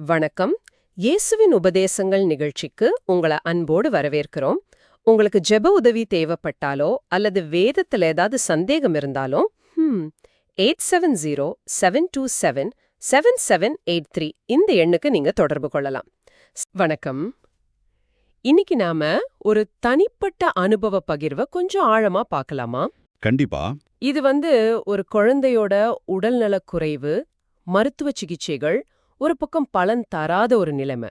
வணக்கம். இயேசுவின் உபதேசங்கள் நிகழ்ச்சிக்கு உங்களை அன்போடு வரவேற்கிறோம். உங்களுக்கு ஜெப உதவி தேவைப்பட்டாலோ அல்லது வேதத்துல ஏதாவது சந்தேகம் இருந்தாலோ eight seven zero seven two seven seven seven eight three இந்த எண்ணுக்கு நீங்க தொடர்பு கொள்ளலாம். வணக்கம். இன்னைக்கு நாம ஒரு தனிப்பட்ட அனுபவ பகிர்வை கொஞ்சம் ஆழமா பார்க்கலாமா? கண்டிப்பா. இது வந்து ஒரு குழந்தையோட உடல்நலக் குறைவு மருத்துவ சிகிச்சைகள் ஒரு பக்கம் பலன் தராத ஒரு நிலைமை.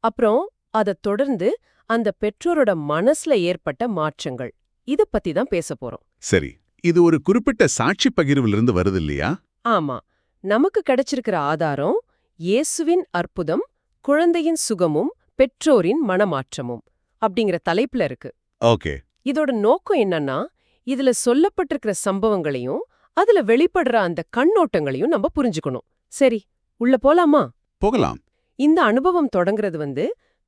அப்புறம் அதத் தொடர்ந்து அந்த பெற்றோரோட மனசுல ஏற்பட்ட மாற்றங்கள். இத பத்தி தான் பேச போறோம். சரி. இது ஒரு குறிப்பிட்ட சாட்சி பகிர்விலிருந்து வருது இல்லையா ஆமா. நமக்கு கிடைச்சிருக்கிற ஆதாரம் இயேசுவின் அற்புதம் குழந்தையின் சுகமும் பெற்றோரின் மனமாற்றமும் அப்படிங்கிற தலைப்புல இருக்கு. ஓகே. இதோட நோக்கம் என்னன்னா இதுல சொல்லப்பட்டிருக்கிற சம்பவங்களையும் அதுல வெளிப்படுற அந்த கண்ணோட்டங்களையும் நம்ம புரிஞ்சுக்கணும். சரி உள்ள போலாமா? போகலாம். இந்த அனுபவம் தொடங்குறது வந்து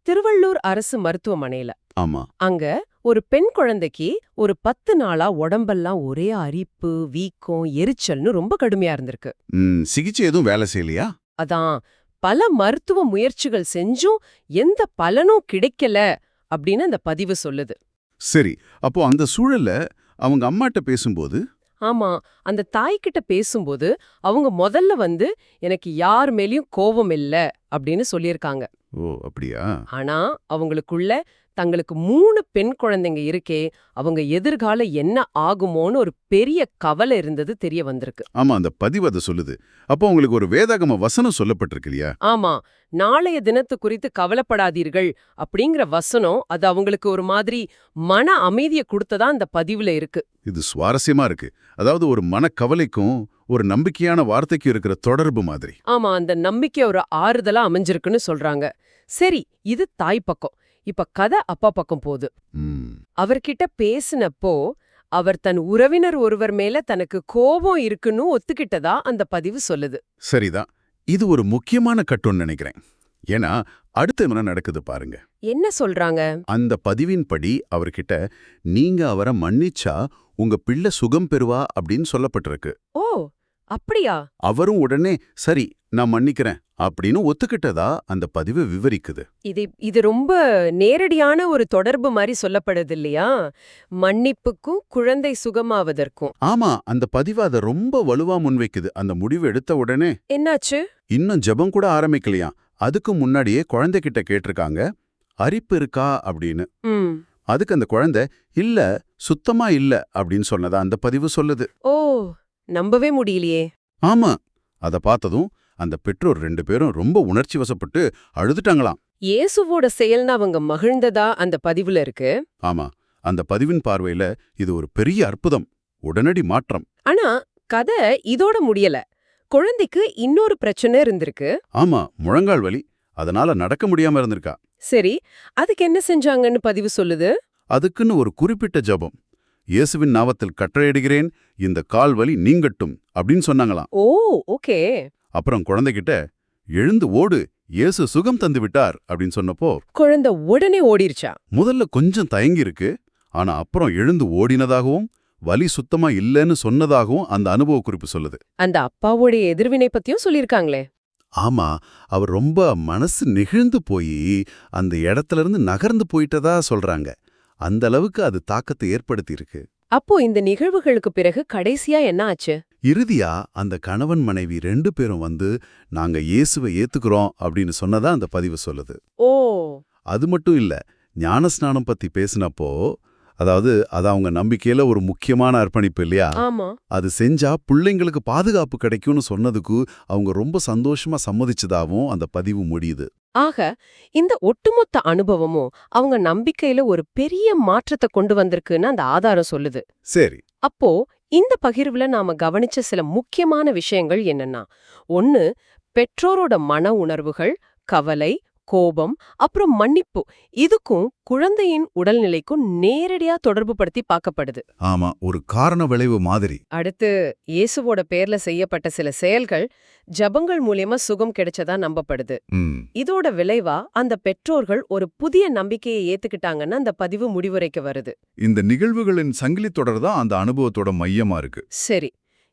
திருவள்ளூர் அரசு மருத்துவமனையில. ஆமா. அங்க ஒரு பெண் குழந்தைக்கு ஒரு பத்து நாளா உடம்பெல்லாம் ஒரே அரிப்பு வீக்கம் எரிச்சல்னு ரொம்ப கடுமையா இருந்திருக்கு. சிகிச்சை எதுவும் வேலை செய்யலையா? அதான். பல மருத்துவ முயற்சிகள் செஞ்சும் எந்த பலனும் கிடைக்கல அப்படின்னு அந்த பதிவு சொல்லுது. சரி அப்போ அந்த சூழல்ல அவங்க அம்மாட்ட பேசும்போது ஆமா அந்த தாய்கிட்ட பேசும்போது அவங்க முதல்ல வந்து எனக்கு யார் மேலயும் கோபம் இல்ல அப்படின்னு சொல்லியிருக்காங்க. ஓ அப்படியா? ஆனா அவங்களுக்குள்ள தங்களுக்கு மூணு பெண் குழந்தைங்க இருக்கே அவங்க எதிர்காலம் என்ன ஆகுமோன்னு ஒரு பெரிய கவலை இருந்தது தெரிய வந்திருக்கு. ஆமா அந்த பதிவு அதை சொல்லுது. அப்போ உங்களுக்கு ஒரு வேதாகம வசனம் சொல்லப்பட்டிருக்கு இல்லையா? ஆமா நாளைய தினத்து குறித்து கவலைப்படாதீர்கள் அப்படிங்கிற வசனம் அது அவங்களுக்கு ஒரு மாதிரி மன அமைதியை கொடுத்ததா அந்த பதிவுல இருக்கு. இது சுவாரஸ்யமா இருக்கு. அதாவது ஒரு மனக்கவலைக்கும் ஒரு நம்பிக்கையான வார்த்தைக்கும் இருக்கிற தொடர்பு மாதிரி. ஆமா அந்த நம்பிக்கை ஒரு ஆறுதலா அமைஞ்சிருக்குன்னு சொல்றாங்க. சரி இது தாய் பக்கம். இப்ப கதை அப்பா பக்கம் போகுது. அவர்கிட்ட பேசினப்போ அவர் தன் உறவினர் ஒருவர் மேல தனக்கு கோபம் இருக்குன்னு ஒத்துக்கிட்டதா அந்த பதிவு சொல்லுது. சரிதான். இது ஒரு முக்கியமான கட்டுன்னு நினைக்கிறேன். ஏன்னா அடுத்து என்ன நடக்குது பாருங்க. என்ன சொல்றாங்க? அந்த பதிவின்படி அவர்கிட்ட நீங்க அவரை மன்னிச்சா உங்க பிள்ளை சுகம் பெறுவா அப்படின்னு சொல்லப்பட்டிருக்கு. ஓ! அப்படியா? அவரும் உடனே சரி நான் மன்னிக்கிறேன் அப்படின்னு ஒத்துக்கிட்டதா அந்த பதிவு விவரிக்குது. இது இது ரொம்ப நேரடியான ஒரு தொடர்பு மாதிரி சொல்லப்படுது இல்லையா? மன்னிப்புக்கும் குழந்தை சுகமாவதற்கும். ஆமா அந்த பதிவு அதை ரொம்ப வலுவா முன்வைக்குது. அந்த முடிவு எடுத்த உடனே என்னாச்சு? இன்னும் ஜெபம் கூட ஆரம்பிக்கலையாம் அதுக்கு முன்னாடியே குழந்தைகிட்ட கேட்டிருக்காங்க அரிப்பு இருக்கா? அப்படின்னு. அதுக்கு அந்த குழந்தை இல்ல சுத்தமா இல்ல அப்படின்னு சொன்னதா அந்த பதிவு சொல்லுது. ஓ நம்பவே முடியலையே. ஆமா அத பார்த்ததும் அந்த பெற்றோர் ரெண்டு பேரும் ரொம்ப உணர்ச்சி வசப்பட்டு அழுதுட்டாங்களாம். இயேசுவோட செயல்னு அவங்க மகிழ்ந்ததா அந்த பதிவுல இருக்கு? ஆமா அந்த பதிவின் பார்வையில இது ஒரு பெரிய அற்புதம் உடனடி மாற்றம். ஆனா கதை இதோட முடியல. குழந்தைக்கு இன்னொரு பிரச்சனை இருந்திருக்கு. ஆமா முழங்கால் வலி. அதனால நடக்க முடியாம இருந்திருக்கா. சரி அதுக்கு என்ன செஞ்சாங்கன்னு பதிவு சொல்லுது? அதுக்குன்னு ஒரு குறிப்பிட்ட ஜெபம். இயேசுவின் நாவத்தில் கட்டளையிடுகிறேன் இந்த கால் வலி நீங்கட்டும் அப்படின்னு சொன்னாங்களாம். Oh okay. அப்புறம் குழந்தைகிட்ட எழுந்து ஓடு இயேசு சுகம் தந்து விட்டார் அப்படின்னு சொன்னப்போ குழந்தை உடனே ஓடிருச்சா? முதல்ல கொஞ்சம் தயங்கி இருக்கு ஆனா அப்புறம் எழுந்து ஓடினதாகவும் வலி சுத்தமா இல்லைன்னு சொன்னதாகவும் அந்த அனுபவ குறிப்பு சொல்லுது. அந்த அப்பாவோடைய எதிர்வினை பத்தியும் சொல்லிருக்காங்களே ஆமா அவர் ரொம்ப மனசு நெகிழ்ந்து போய் அந்த இடத்துல இருந்து நகர்ந்து போயிட்டதா சொல்றாங்க. அந்த அளவுக்கு அது தாக்கத்தை ஏற்படுத்தி இருக்கு அப்போ இந்த நிகழ்வுகளுக்கு பிறகு கடைசியா என்ன ஆச்சு? இறுதியா அந்த கணவன் மனைவி ரெண்டு பேரும் வந்து நாங்க இயேசுவை ஏத்துக்கிறோம் அப்படின்னு சொன்னதா அந்த பதிவு சொல்லுது. ஓ. அது மட்டும் இல்ல ஞானஸ்நானம் பத்தி பேசினப்போ அதாவது அது அவங்க நம்பிக்கையில ஒரு முக்கியமான அர்ப்பணிப்பு இல்லையா? அது செஞ்சா பிள்ளைங்களுக்கு பாதுகாப்பு கிடைக்கும்னு சொன்னதுக்கு அவங்க ரொம்ப சந்தோஷமா சம்மதிச்சதாவும் அந்த பதிவு முடியுது. ஆக இந்த ஒட்டுமொத்த அனுபவமும் அவங்க நம்பிக்கையில ஒரு பெரிய மாற்றத்தை கொண்டு வந்திருக்குன்னு அந்த ஆதாரம் சொல்லுது. சரி. அப்போ இந்த பகிர்வுல நாம கவனிச்ச சில முக்கியமான விஷயங்கள் என்னன்னா ஒன்னு பெற்றோரோட மன உணர்வுகள் கவலை கோபம் அப்புறம் மன்னிப்பு. இதுக்கும் குழந்தையின் உடல்நிலைக்கும் நேரடியா தொடர்பு படுத்தி பார்க்கப்படுது. ஆமா ஒரு காரண விளைவு மாதிரி. அடுத்து இயேசுவோட பேர்ல செய்யப்பட்ட சில செயல்கள் ஜபங்கள் மூலியமா சுகம் கிடைச்சதா நம்பப்படுது. இதோட விளைவா அந்த பெற்றோர்கள் ஒரு புதிய நம்பிக்கையை ஏத்துக்கிட்டாங்கன்னு அந்த பதிவு முடிவுரைக்கு வருது. இந்த நிகழ்வுகளின் சங்கிலி தொடர் தான் அந்த அனுபவத்தோட மையமா இருக்கு. சரி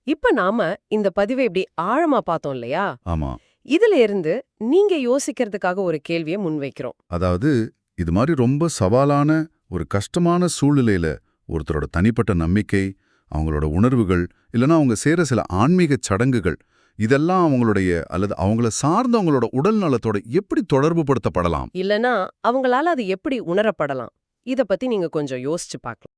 இப்ப நாம இந்த பதிவை இப்படி ஆழமா பார்த்தோம் இல்லையா? ஆமா. இதுல இருந்து நீங்க யோசிக்கிறதுக்காக ஒரு கேள்வியை முன்வைக்கிறோம். அதாவது இது மாதிரி ரொம்ப சவாலான ஒரு கஷ்டமான சூழ்நிலையில ஒருத்தரோட தனிப்பட்ட நம்பிக்கை அவங்களோட உணர்வுகள் இல்லனா அவங்க செய்யற சில ஆன்மீக சடங்குகள் இதெல்லாம் அவங்களுடைய அல்லது அவங்கள சார்ந்தவங்களோட உடல் நலத்தோட எப்படி தொடர்பு படுத்தப்படலாம் இல்லனா அவங்களால அது எப்படி உணரப்படலாம்? இத பத்தி நீங்க கொஞ்சம் யோசிச்சு பார்க்கலாம்.